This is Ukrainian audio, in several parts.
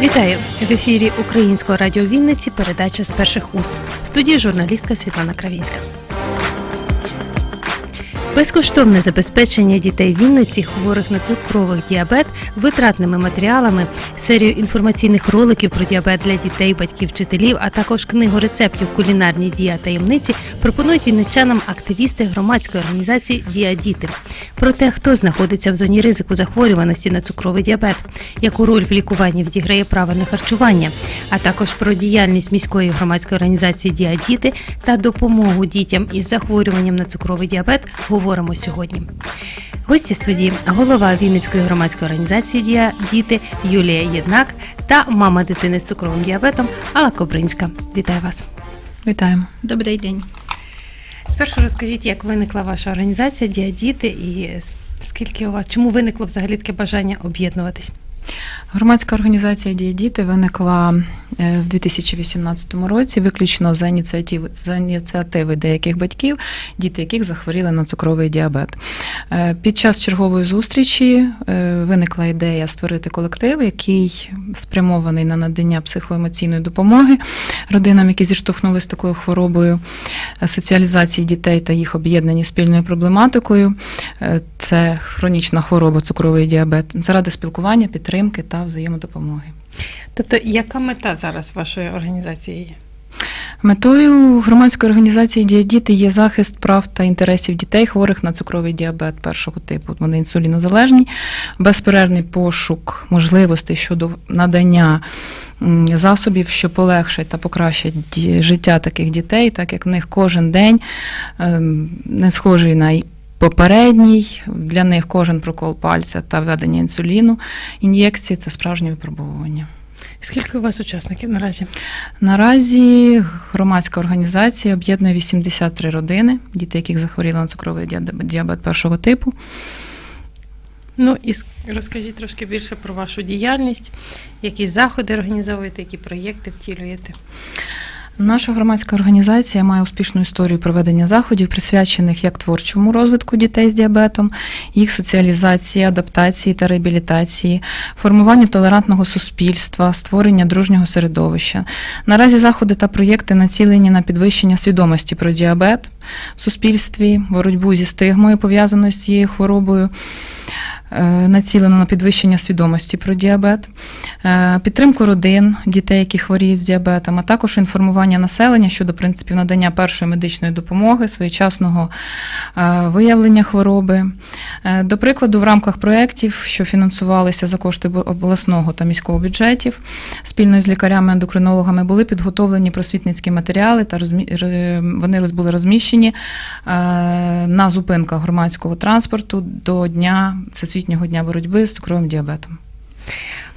Вітаю в ефірі Українського радіо Вінниці. Передача з перших уст в студії журналістка Світлана Кравінська. Безкоштовне забезпечення дітей Вінниці, хворих на цукровий діабет, витратними матеріалами, серію інформаційних роликів про діабет для дітей, батьків, вчителів, а також книгу рецептів кулінарні дія таємниці пропонують вінничанам активісти громадської організації Дія Діти. Про те, хто знаходиться в зоні ризику захворюваності на цукровий діабет, яку роль в лікуванні відіграє правильне харчування, а також про діяльність міської громадської організації Дія Діти та допомогу дітям із захворюванням на цукровий діабет говоримо сьогодні. Гості студії голова Вінницької громадської організації Дія Діти Юлія Єднак та мама дитини з цукровим діабетом Алла Кобринська. Вітаю вас. Вітаємо. Добрий день. Спершу розкажіть, як виникла ваша організація Дія Діти і скільки у вас чому виникло взагалі таке бажання об'єднуватись? Громадська організація «Дія діти виникла е, в 2018 році, виключно за ініціативи, за ініціативи деяких батьків, діти яких захворіли на цукровий діабет. Е, Під час чергової зустрічі е, виникла ідея створити колектив, який спрямований на надання психоемоційної допомоги родинам, які зіштовхнулися з такою хворобою, соціалізації дітей та їх об'єднані спільною проблематикою. Це хронічна хвороба, цукровий діабет, заради спілкування, підтримки та взаємодопомоги. Тобто, яка мета зараз вашої організації є? Метою громадської організації «Дія діти» є захист прав та інтересів дітей, хворих на цукровий діабет першого типу. Вони інсулінозалежні, безперервний пошук можливостей щодо надання засобів, що полегшать та покращать життя таких дітей, так як в них кожен день ем, не схожий на попередній. Для них кожен прокол пальця та введення інсуліну, ін'єкції це справжнє випробовування. Скільки у вас учасників наразі? Наразі громадська організація об'єднує 83 родини, діти, яких захворіли на цукровий діабет першого типу. Ну і розкажіть трошки більше про вашу діяльність, які заходи організовуєте, які проєкти втілюєте. Наша громадська організація має успішну історію проведення заходів, присвячених як творчому розвитку дітей з діабетом, їх соціалізації, адаптації та реабілітації, формуванню толерантного суспільства, створення дружнього середовища. Наразі заходи та проєкти націлені на підвищення свідомості про діабет в суспільстві, боротьбу зі стигмою, пов'язаною з цією хворобою. Е, Націлено на підвищення свідомості про діабет, е, підтримку родин, дітей, які хворіють з діабетом, а також інформування населення щодо принципів надання першої медичної допомоги, своєчасного е, виявлення хвороби. До прикладу, в рамках проєктів, що фінансувалися за кошти обласного та міського бюджетів, спільно з лікарями-ендокринологами були підготовлені просвітницькі матеріали та вони були розміщені на зупинках громадського транспорту до дня Всесвітнього дня боротьби з цукровим діабетом.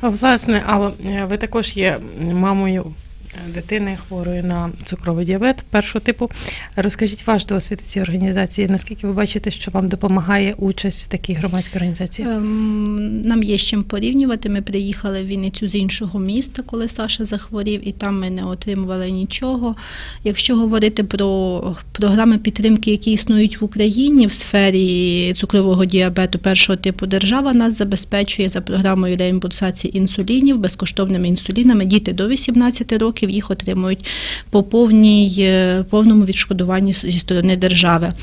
Власне, Алло, е, ви також є мамою дитини хворої на цукровий діабет першого типу. Розкажіть ваш досвід цій організації. Наскільки ви бачите, що вам допомагає участь в такій громадській організації? Ем, Нам є з чим порівнювати. Ми приїхали в Вінницю з іншого міста, коли Саша захворів, і там ми не отримували нічого. Якщо говорити про програми підтримки, які існують в Україні в сфері цукрового діабету першого типу, держава нас забезпечує за програмою реімбурсації інсулінів, безкоштовними інсулінами. Діти до 18 років їх отримують по повній, е, повному відшкодуванні зі сторони держави.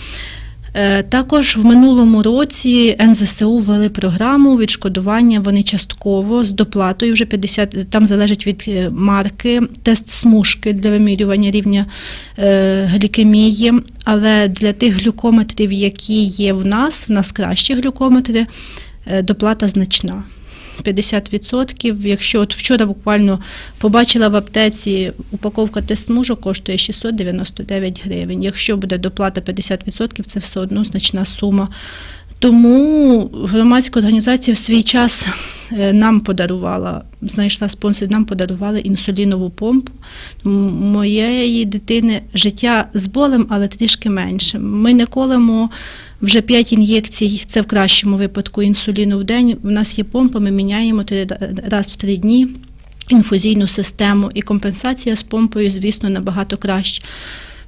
Е, Також в минулому році НЗСУ ввели програму відшкодування. Вони частково з доплатою вже 50, там залежить від е, марки, тест смужки для вимірювання рівня глікемії. Але для тих глюкометрів, які є в нас, в нас кращі глюкометри, доплата значна. 50%. Якщо от вчора буквально побачила в аптеці упаковка тест-мужу коштує 699 гривень. Якщо буде доплата 50%, це все одно значна сума. Тому громадська організація в свій час е, нам подарувала, знайшла спонсор, нам подарували інсулінову помпу. Моєї дитини життя з болем, але трішки менше. Ми не колемо вже 5 ін'єкцій, це в кращому випадку інсуліну в день. У нас є помпа, ми міняємо раз в три дні інфузійну систему, і компенсація з помпою, звісно, набагато краще.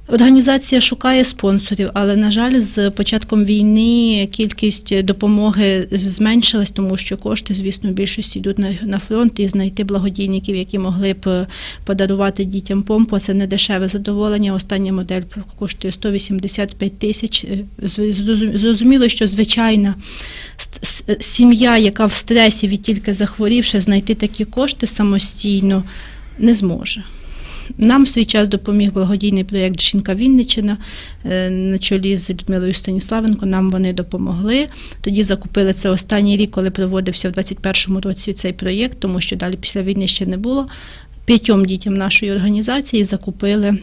Організація шукає спонсорів, але на жаль, з початком війни кількість допомоги зменшилась, тому що кошти, звісно, в більшості йдуть на, фронт і знайти благодійників, які могли б подарувати дітям помпу. Це не дешеве задоволення. Остання модель коштує 185 тисяч. Зрозум- Зрозуміло, що звичайна сім'я, яка в стресі від тільки захворівши, знайти такі кошти самостійно не зможе. Нам в свій час допоміг благодійний проєкт Жінка Вінниччина е, на чолі з Людмилою Станіславенко. Нам вони допомогли. Тоді закупили це останній рік, коли проводився в 2021 році цей проєкт, тому що далі після війни ще не було. П'ятьом дітям нашої організації закупили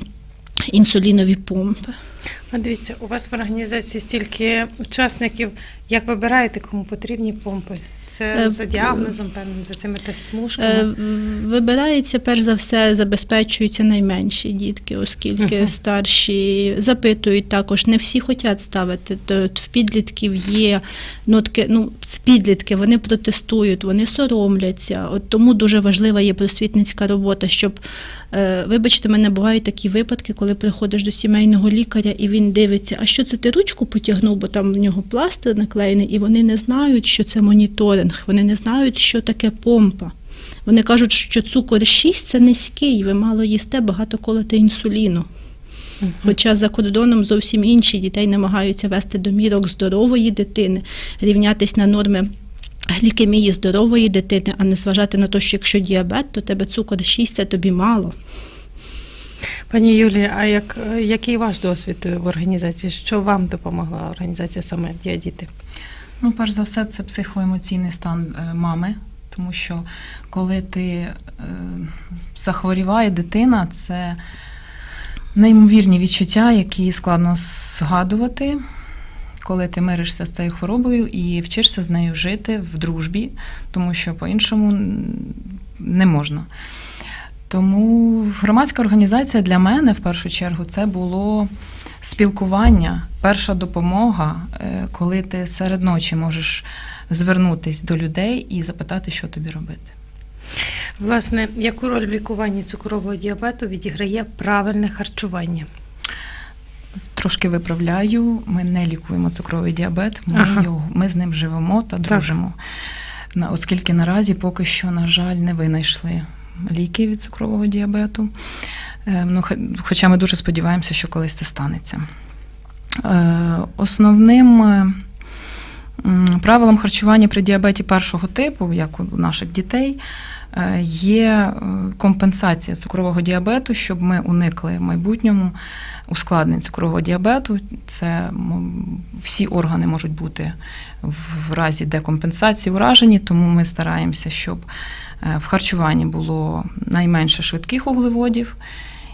інсулінові помпи. А дивіться, у вас в організації стільки учасників. Як вибираєте, кому потрібні помпи? Це Е, за діагнозом, певним, за цими? Е, Вибирається перш за все, забезпечуються найменші дітки, оскільки Мгм. старші запитують також. Не всі хочуть ставити. В підлітків є нотки. Ну, підлітки вони протестують, вони соромляться. От тому дуже важлива є просвітницька робота, щоб е, вибачте, мене бувають такі випадки, коли приходиш до сімейного лікаря і він дивиться, а що це ти ручку потягнув, бо там в нього пластир наклеєний, і вони не знають, що це моніторинг, вони не знають, що таке помпа. Вони кажуть, що цукор 6 це низький, ви мало їсте, багато колоте інсуліну. Хоча за кордоном зовсім інші дітей намагаються вести до мірок здорової дитини, рівнятись на норми глікемії здорової дитини, а не зважати на те, що якщо діабет, то тебе цукор 6 це тобі мало. Пані Юлії, а як, який ваш досвід в організації? Що вам допомогла організація саме Діадіти? Ну, перш за все, це психоемоційний стан е, мами, тому що коли ти е, захворіває дитина, це неймовірні відчуття, які складно згадувати, коли ти миришся з цією хворобою і вчишся з нею жити в дружбі, тому що по-іншому не можна. Тому громадська організація для мене в першу чергу це було спілкування, перша допомога, е, коли ти серед ночі можеш звернутись до людей і запитати, що тобі робити. Власне, яку роль в лікуванні цукрового діабету відіграє правильне харчування? Трошки виправляю, ми не лікуємо цукровий діабет, ми, Ага. його, ми з ним живемо та дружимо. На- Оскільки наразі поки що, на жаль, не винайшли ліки від цукрового діабету. Е, Ну, хоча ми дуже сподіваємося, що колись це станеться. Е, Основним е, правилом харчування при діабеті першого типу, як у наших дітей, є компенсація цукрового діабету, щоб ми уникли в майбутньому ускладнень цукрового діабету. Це всі органи можуть бути в разі декомпенсації уражені, тому ми стараємося, щоб в харчуванні було найменше швидких вуглеводів.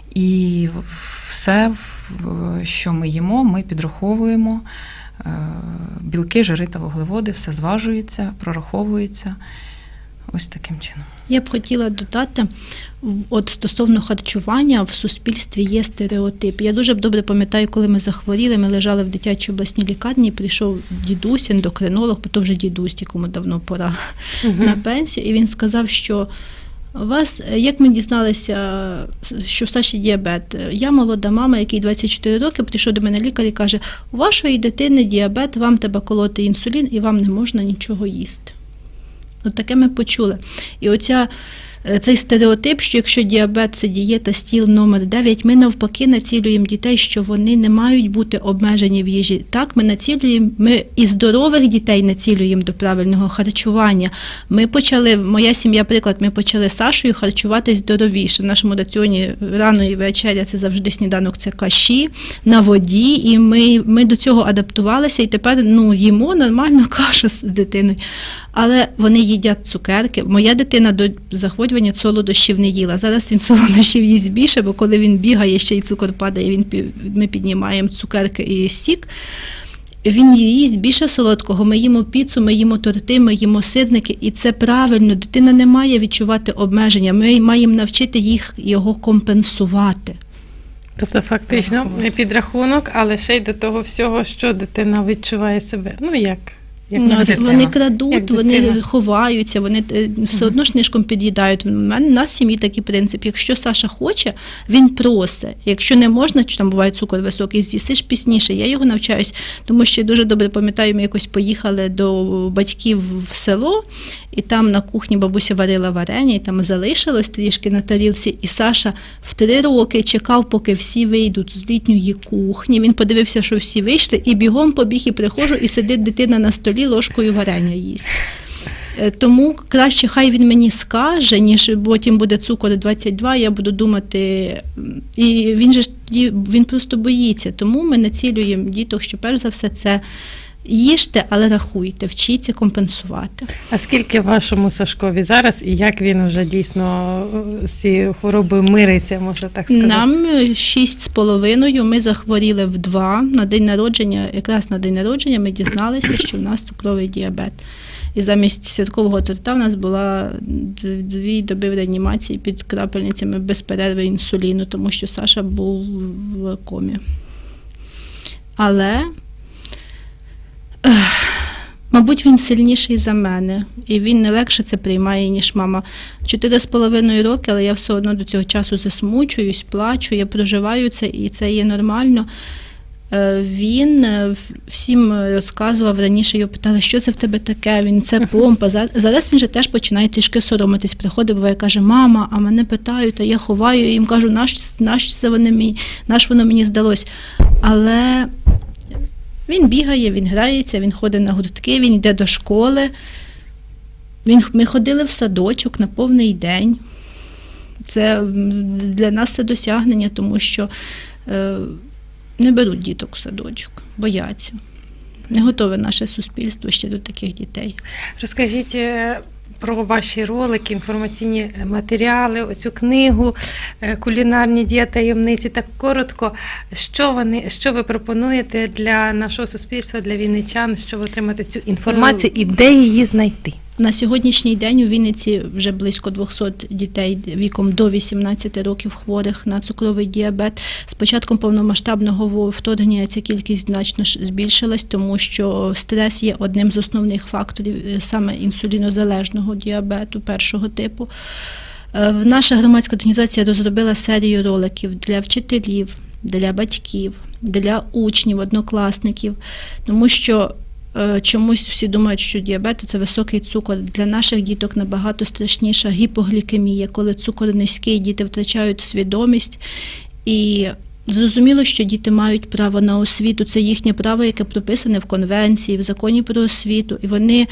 І все, що ми їмо, ми підраховуємо. Е, Білки, жири та вуглеводи, все зважується, прораховується. Ось таким чином. Я б хотіла додати, от стосовно харчування в суспільстві є стереотип. Я дуже добре пам'ятаю, коли ми захворіли, ми лежали в дитячій обласній лікарні, прийшов дідусь, ендокринолог, бо то вже дідусь, якому давно пора на пенсію, і він сказав, що вас, як ми дізналися, що в Саші діабет? Я молода мама, який 24 роки, прийшов до мене лікар і каже: у вашої дитини діабет, вам треба колоти інсулін і вам не можна нічого їсти. От таке ми почули. І оця, цей стереотип, що якщо діабет це дієта стіл номер 9, ми навпаки націлюємо дітей, що вони не мають бути обмежені в їжі. Так, ми націлюємо, ми і здорових дітей націлюємо до правильного харчування. Ми почали, моя сім'я, приклад, ми почали з Сашою харчуватись здоровіше. В нашому раціоні рано і вечеря це завжди сніданок, це каші на воді, і ми, ми до цього адаптувалися, і тепер ну, їмо нормально кашу з дитиною. Але вони їдять цукерки. Моя дитина до захворювання солодощів не їла. Зараз він солодощів їсть більше, бо коли він бігає, ще й цукор падає, він, ми піднімаємо цукерки і сік. Він їсть більше солодкого. Ми їмо піцу, ми їмо торти, ми їмо сирники, і це правильно. Дитина не має відчувати обмеження. Ми маємо навчити їх його компенсувати. Тобто, фактично, Підрахунок. підрахунок, але ще й до того всього, що дитина відчуває себе. Ну як? Як Ну, носити вони його? крадуть, Як вони дитина. ховаються, вони е, все одно ж нишком під'їдають. У мене у нас в сім'ї такий принцип. Якщо Саша хоче, він просить. Якщо не можна, чи там буває цукор високий, з'їстиш пізніше. Я його навчаюсь, тому що я дуже добре пам'ятаю, ми якось поїхали до батьків в село, і там на кухні бабуся варила варення, і там залишилось трішки на тарілці. І Саша в три роки чекав, поки всі вийдуть з літньої кухні. Він подивився, що всі вийшли, і бігом побіг і приходжу, і сидить дитина на столі ложкою варення їсть. Е, Тому краще хай він мені скаже, ніж потім буде цукор 22, я буду думати. І він же він просто боїться. Тому ми націлюємо діток, що перш за все це їжте, але рахуйте, вчіться компенсувати. А скільки вашому Сашкові зараз і як він вже дійсно е, з цією хворобою мириться, можна так сказати? Нам е, шість з половиною. Ми захворіли в два на день народження. Якраз на день народження ми дізналися, що в нас цукровий діабет. І замість святкового торта в нас була дві доби в реанімації під крапельницями без перерви інсуліну, тому що Саша був в комі. Але, мабуть, він сильніший за мене, і він не легше це приймає, ніж мама. Чотири з половиною роки, але я все одно до цього часу засмучуюсь, плачу, я проживаю це, і це є нормально. Е, Він е, всім розказував раніше, його питали, що це в тебе таке, він це помпа. Зараз він же теж починає трішки соромитись. Приходить, буває, каже, мама, а мене питають, а я ховаю, і їм кажу, наш, наш це вони мені, наш воно мені здалось. Але він бігає, він грається, він ходить на гуртки, він йде до школи. Він, ми ходили в садочок на повний день. Це для нас це досягнення, тому що е, не беруть діток в садочок, бояться. Не готове наше суспільство ще до таких дітей. Розкажіть е, про ваші ролики, інформаційні матеріали, оцю книгу е, Кулінарні дієтаємниці. Так коротко, що вони, що ви пропонуєте для нашого суспільства, для вінничан, щоб отримати цю інформацію і де її знайти? На сьогоднішній день у Вінниці вже близько 200 дітей віком до 18 років хворих на цукровий діабет. З початком повномасштабного вторгнення ця кількість значно збільшилась, тому що стрес є одним з основних факторів е, саме інсулінозалежного діабету першого типу. Е, Наша громадська організація розробила серію роликів для вчителів, для батьків, для учнів, однокласників, тому що чомусь всі думають, що діабет це високий цукор. Для наших діток набагато страшніша гіпоглікемія, коли цукор низький, діти втрачають свідомість. І зрозуміло, що діти мають право на освіту. Це їхнє право, яке прописане в конвенції, в законі про освіту. І вони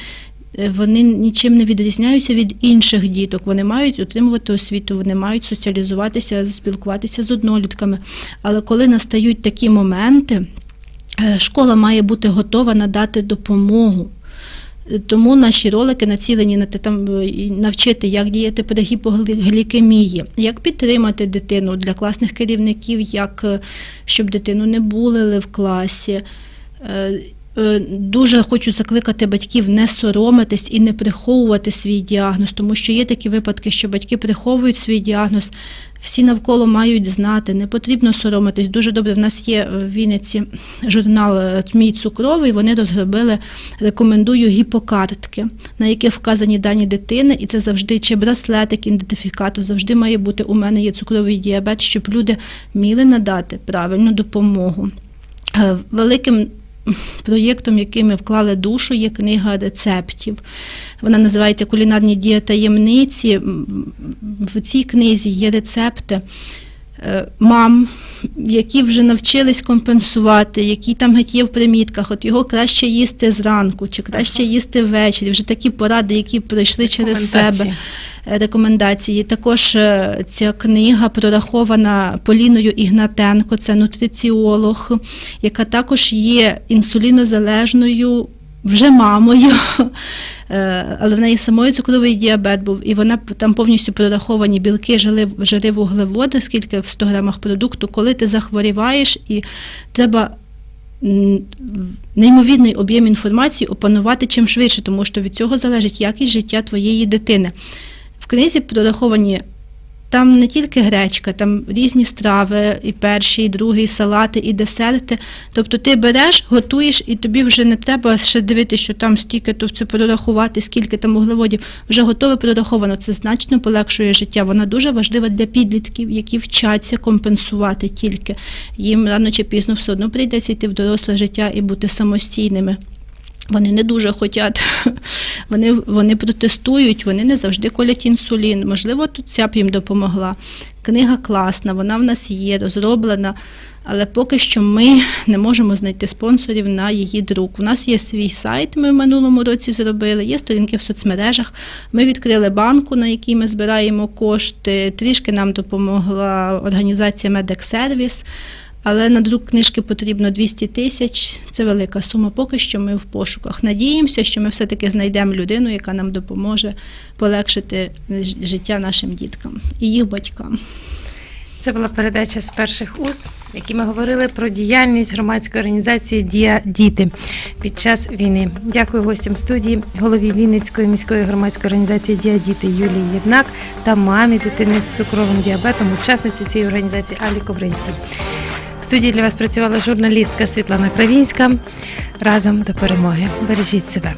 е, вони нічим не відрізняються від інших діток. Вони мають отримувати освіту, вони мають соціалізуватися, спілкуватися з однолітками. Але коли настають такі моменти, е, школа має бути готова надати допомогу. Е, Тому наші ролики націлені на те, там е, навчити, як діяти при гіпоглікемії, як підтримати дитину для класних керівників, як е, щоб дитину не булили в класі. Е, е, Дуже хочу закликати батьків не соромитись і не приховувати свій діагноз, тому що є такі випадки, що батьки приховують свій діагноз. Всі навколо мають знати, не потрібно соромитись. Дуже добре. В нас є в Вінниці журнал е, Мій цукровий. Вони розробили, рекомендую гіпокартки, на яких вказані дані дитини, і це завжди чи браслетик, ідентифікатор, завжди має бути. У мене є цукровий діабет, щоб люди вміли надати правильну допомогу. Е, Великим проєктом, який ми вклали душу, є книга рецептів. Вона називається Кулінарні дія таємниці. В цій книзі є рецепти мам, які вже навчились компенсувати, які там геть є в примітках. От його краще їсти зранку, чи краще їсти ввечері. Вже такі поради, які пройшли через себе Рекомендації. е. Також е, ця книга прорахована Поліною Ігнатенко, це нутриціолог, яка також є інсулінозалежною вже мамою. Е, Але в неї самої цукровий діабет був, і вона там повністю прораховані білки, жири, жири вуглеводи, скільки в 100 грамах продукту, коли ти захворіваєш, і треба неймовірний об'єм інформації опанувати чим швидше, тому що від цього залежить якість життя твоєї дитини. В книзі прораховані Там не тільки гречка, там різні страви, і перші, і другі, і салати, і десерти. Тобто ти береш, готуєш, і тобі вже не треба ще дивитися, що там стільки, то це прорахувати, скільки там вуглеводів. Вже готове прораховано. Це значно полегшує життя. Вона дуже важлива для підлітків, які вчаться компенсувати тільки. Їм рано чи пізно все одно прийдеться йти в доросле життя і бути самостійними. Вони не дуже хочуть, вони, вони протестують, вони не завжди колять інсулін. Можливо, тут ця б їм допомогла. Книга класна, вона в нас є, розроблена, але поки що ми не можемо знайти спонсорів на її друк. У нас є свій сайт, ми в минулому році зробили, є сторінки в соцмережах. Ми відкрили банку, на якій ми збираємо кошти. Трішки нам допомогла організація Медексервіс. Але на друк книжки потрібно 200 тисяч. Це велика сума. Поки що ми в пошуках. Надіємося, що ми все-таки знайдемо людину, яка нам допоможе полегшити життя нашим діткам і їх батькам. Це була передача з перших уст, в якій ми говорили про діяльність громадської організації Дія Діти під час війни. Дякую гостям студії, голові Вінницької міської громадської організації Дія Діти Юлії Єднак та мамі дитини з цукровим діабетом, учасниці цієї організації Алі Ковринській. В студії для вас працювала журналістка Світлана Кравінська. Разом до перемоги. Бережіть себе.